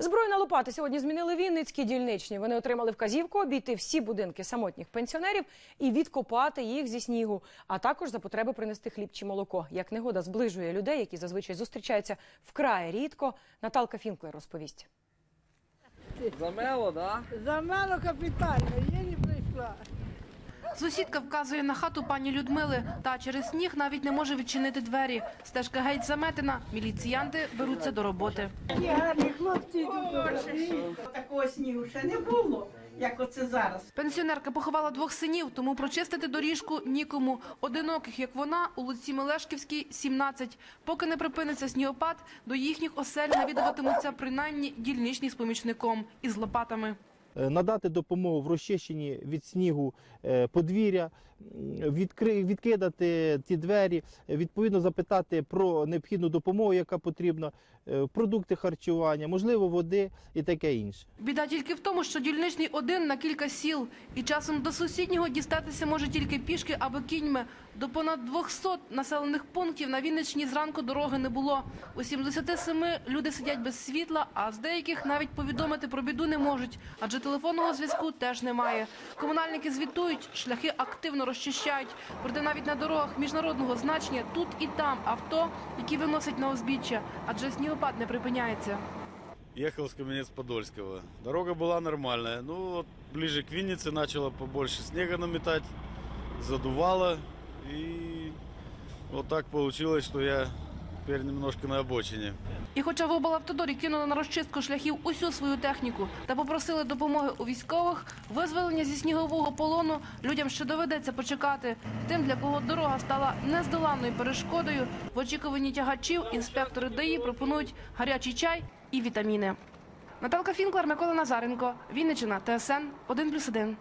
Збройна лопата сьогодні змінили Вінницькі дільничні. Вони отримали вказівку обійти всі будинки самотніх пенсіонерів і відкопати їх зі снігу, а також за потреби принести хліб чи молоко. Як негода зближує людей, які зазвичай зустрічаються вкрай рідко. Наталка Фінклер розповість. Замело, да? Замало капітально, єлі прийшла. Сусідка вказує на хату пані Людмили, та через сніг навіть не може відчинити двері. Стежка геть заметена, міліціянти беруться до роботи. Такі гарні хлопці. Такого снігу ще не було, як оце зараз. Пенсіонерка поховала двох синів, тому прочистити доріжку нікому. Одиноких, як вона, у Луці Мелешківській – 17. Поки не припиниться снігопад, до їхніх осель навідуватимуться принаймні дільничні з помічником із лопатами. Е, надати допомогу в розчищенні від снігу е, подвір'я, відкидати ті двері, відповідно запитати про необхідну допомогу, яка потрібна, е, продукти харчування, можливо, води і таке інше. Біда тільки в тому, що дільничний один на кілька сіл, і часом до сусіднього дістатися може тільки пішки або кіньми. До понад 200 населених пунктів на Вінниччині зранку дороги не було. У 77 люди сидять без світла, а з деяких навіть повідомити про біду не можуть, адже телефонного зв'язку теж немає. Комунальники звітують, шляхи активно розчищають. Проте навіть на дорогах міжнародного значення тут і там авто, які виносять на узбіччя, адже снігопад не припиняється. Ехал с Каменец-Подольского. Дорога была нормальная. Ну, вот ближе к Виннице начало побольше снега наметать, задувало. И вот так получилось, что я теперь немножко на обочине. І хоча в облавтодорі кинули на розчистку шляхів усю свою техніку та попросили допомоги у військових, визволення зі снігового полону людям ще доведеться почекати. Тим, для кого дорога стала нездоланною перешкодою, в очікуванні тягачів інспектори ДАІ пропонують гарячий чай і вітаміни. Наталка Фінклер, Микола Назаренко, Вінниччина, ТСН 1+,1.